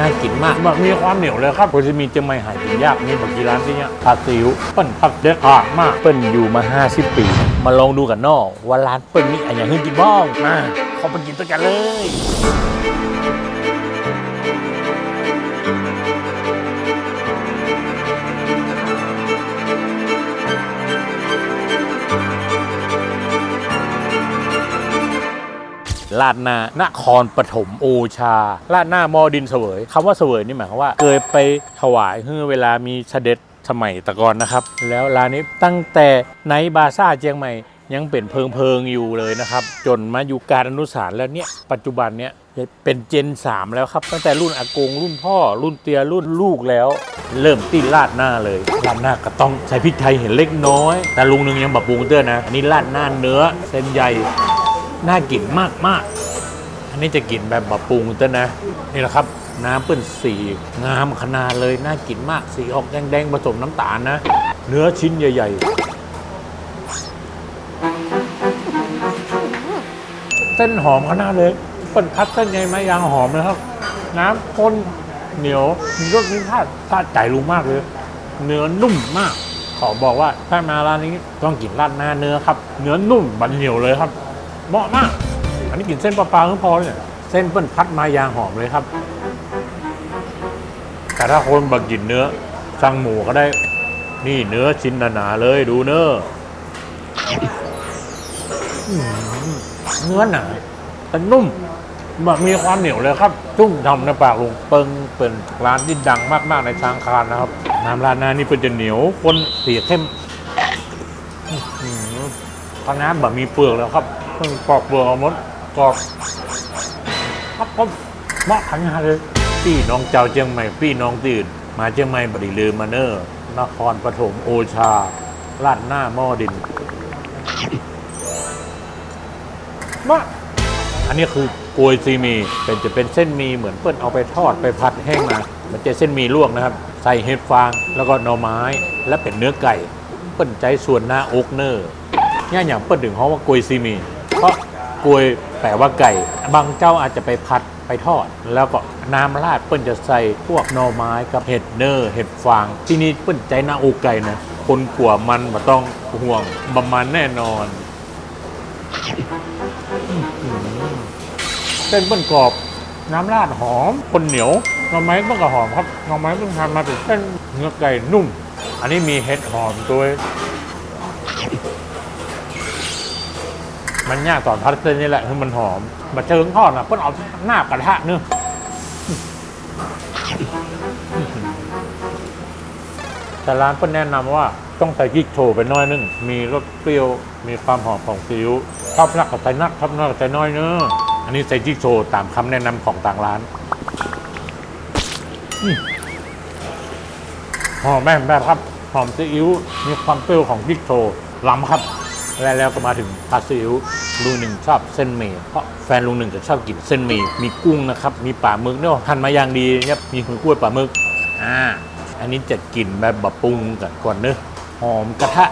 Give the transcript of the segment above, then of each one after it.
น่ากินมากแบบมีความเหนียวเลยครับโคชิมีเจียงใหม่หายกินยากมีแบบกี่ร้านที่เนี้ยผัดซีอิ๊วเปิ้ลผัดเด็ดขาดมากเปิ้ลอยู่มา 50 ปี มาลองดูกันนอกว่าร้านเปิ้ลนี่อะไรอย่างให้กินบ้างมาเข้าไปกินด้วยกันเลย ลาดหน้านครปฐมโอชาลาดหน้ามอดินเสวยคำว่าเสวยนี่หมายความว่าเคยไปถวายเมื่อเวลามีเสด็จสมัยตะกอนนะครับ แล้วร้านนี้ตั้งแต่ไนบาซ่าเจียงใหม่ยังเป็นเพิงเพิงๆอยู่เลยนะครับ จนมาอยู่การอนุสารแล้วเนี่ยปัจจุบันเนี่ยเป็นเจน 3 แล้วครับ ตั้งแต่รุ่นอากงรุ่นพ่อ รุ่นเตียรุ่นลูกแล้ว เริ่มตีลาดหน้าเลยลาดหน้าก็ต้องใช้พริกไทยเห็นเล็กน้อย แต่ลุงหนึงยังแบบปรุงเตื้อนนะอันนี้ลาดหน้าเนื้อเส้นใหญ่ น่ากินมากมากๆอันนี้จะกินแบบบะปรุงเต้นนะ นี่แหละครับ น้ำเปิ้นสีงามขนาดเลยน่ากินมากสีออกแดงๆผสมน้ำตาลนะ เนื้อชิ้นใหญ่ ๆ เส้นหอมขนาดเลยเปิ้นพัดเส้นใหญ่ไม้ยางหอมนะครับ น้ำข้นเหนียวมีรสมีชาติชาติใจรู้มากเลย เนื้อนุ่มมากขอบอกว่าถ้ามาร้านนี้ต้องกินราดหน้าเนื้อครับ เนื้อนุ่มบันเหนียวเลยครับ เหมาะมาก อันนี้กินเส้นปลาๆก็พอเนี่ยเส้นเปิ้นพัดมายางหอมเลยครับ แต่ถ้าคนบักกินเนื้อสั่งหมูก็ได้ นี่เนื้อชิ้นหนาๆเลยดูเนื้ออเนื้อหนาแต่นุ่มแบบมีความเหนียวเลยครับจุ้มทำในปากลงเปิงเป็นร้านที่ดังมากๆในทางคานนะครับน้ำราดหน้านี่เป็นจะเหนียวคนสีเข้มคณะน้าแบบมีเปลือกแล้วครับ เพิ่งปอกเปลือเอามดกรอบครับผมเหมาะขนาเลยพี่น้องเจ้าเจียงใหม่พี่น้องตื่น มาเจียงใหม่บริลืมมาเนอร์นครปฐมโอชาลาดหน้าหม้อดินมาอันนี้คือกวยซีมีเป็นจะเป็นเส้นมีเหมือนเปิ้ลเอาไปทอดไปผัดแห้งมา มันจะเส้นมีลวกนะครับ ใส่เห็ดฟางแล้วก็หน่อไม้และเป็นเนื้อไก่ เปิ้ลใจส่วนหน้าอกเนอร์เนี่ยอย่างเปิ้ลถึงเขาว่ากวยซีมี เพราะกลวยแปลว่าไก่ บางเจ้าอาจจะไปผัดไปทอด แล้วก็น้ำราดเปิ้ลจะใส่พวกหน่อไม้กับเห็ดเนอร์เห็ดฟาง ที่นี่เปิ้ลใจหน้าอกไก่นะคนกลัวมันมาต้องห่วงบะมันแน่นอนเส้นเปิ้ลกรอบ น้ำราดหอม คนเหนียวหน่อไม้เปิ้ลก็หอมครับหน่อไม้เปิ้ลทำมาเป็นเส้นเนื้อไก่นุ่ม อันนี้มีเห็ดหอมด้วย มันยากตอนพัดเส้นนี่แหละคือมันหอมมาเชิงทอดนะเพิ่นเอาหน้ากระทะเนื้อแต่ร้านเพิ่นแนะนำว่าต้องใส่กิ๊กโชว์ไปน้อยนึง มีรสเปรี้ยว มีความหอมของซีอิ๊วชอบนักกับใส่นักชอบนักกับใส่น้อยเนื้ออันนี้ใส่กิ๊กโชว์ตามคำแนะนำของต่างร้านหอมแม่แบบครับ หอมซีอิ๊วมีความเปรี้ยวของกิ๊กโชว์ล้ำครับ และแล้วก็มาถึงผัดซีอิ๊วลุงหนึ่งชอบเส้นหมี่เพราะแฟนลุงหนึ่งจะชอบกินเส้นหมี่มีกุ้งนะครับ มีปลาหมึกเนี่ยหั่นมาอย่างดีเนี่ยมีหัวกล้วยปลาหมึกอ่าอันนี้จะกินแบบบะปรุงกันก่อนเนอะหอมกระทะ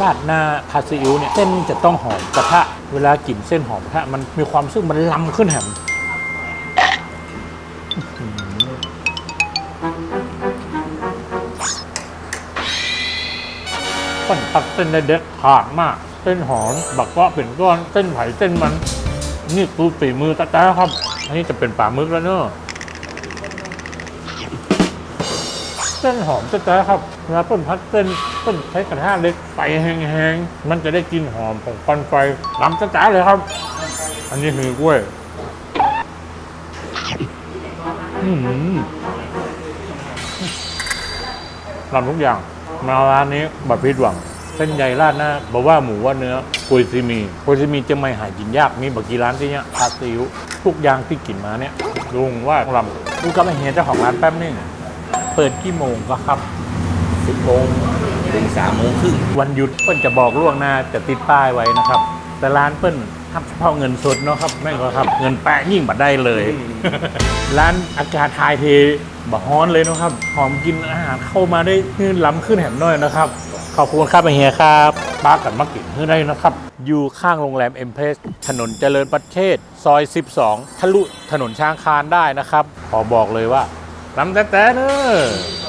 ราดหน้าผัดซีอิ๊วเนี่ยเส้นจะต้องหอมกระทะเวลากินเส้นหอมกระทะมันมีความซึ่งมันล้ำขึ้นแหมอื้อหือปั้นผัดเส้นได้เด็ดขาดมาก เส้นหอม บักเกาะเป็นก้อน เส้นไผ่เส้นมัน นี่คือฝีมือตาตาครับ อันนี้จะเป็นปลาหมึกแล้วเนอะเส้นหอมตาตาครับเวลาต้นพัดเส้นต้นใช้กระทะเล็กไฟแห้งๆ มันจะได้กลินหอมของควันไฟล้ำตาตาเลยครับ อันนี้คือกล้วยอืมทำทุกอย่าง มาร้านนี้บัดพิดหวัง ส้นใหญ่ราดหน้าบอกว่าหมูว่าเนื้อปุยซีมีปุยซีมีจะไม่หายกินยากมีบักกี่ร้านที่เนี้ยผัดซีอิ๊วทุกอย่างที่กินมาเนี่ยลุงว่าลำดูกับไอเฮียเจ้าของร้านแป๊บนึงเปิดกี่โมงก็ครับสิบโมงถึงสามโมงครึ่งวันหยุดเปิ้ลจะบอกล่วงหน้าจะติดป้ายไว้นะครับ แต่ร้านเปิ้ลทำเฉพาะเงินสดเนาะครับแม่งก็ครับ เงินแปะยิ่งบัดได้เลย ร้านอากาศทายเทบะฮ้อนเลยนะครับ หอมกินอาหารเข้ามาได้ขึ้นล้ำขึ้นแหมน้อยนะครับ ขอบคุณครับเฮียครับป้ากันมากินให้ได้นะครับ อยู่ข้างโรงแรมเอ็มเพสถนนเจริญประเทศ ซอย 12 ทะลุถนนช้างคานได้นะครับ ขอบอกเลยว่าน้ำแต่แต่เนอะ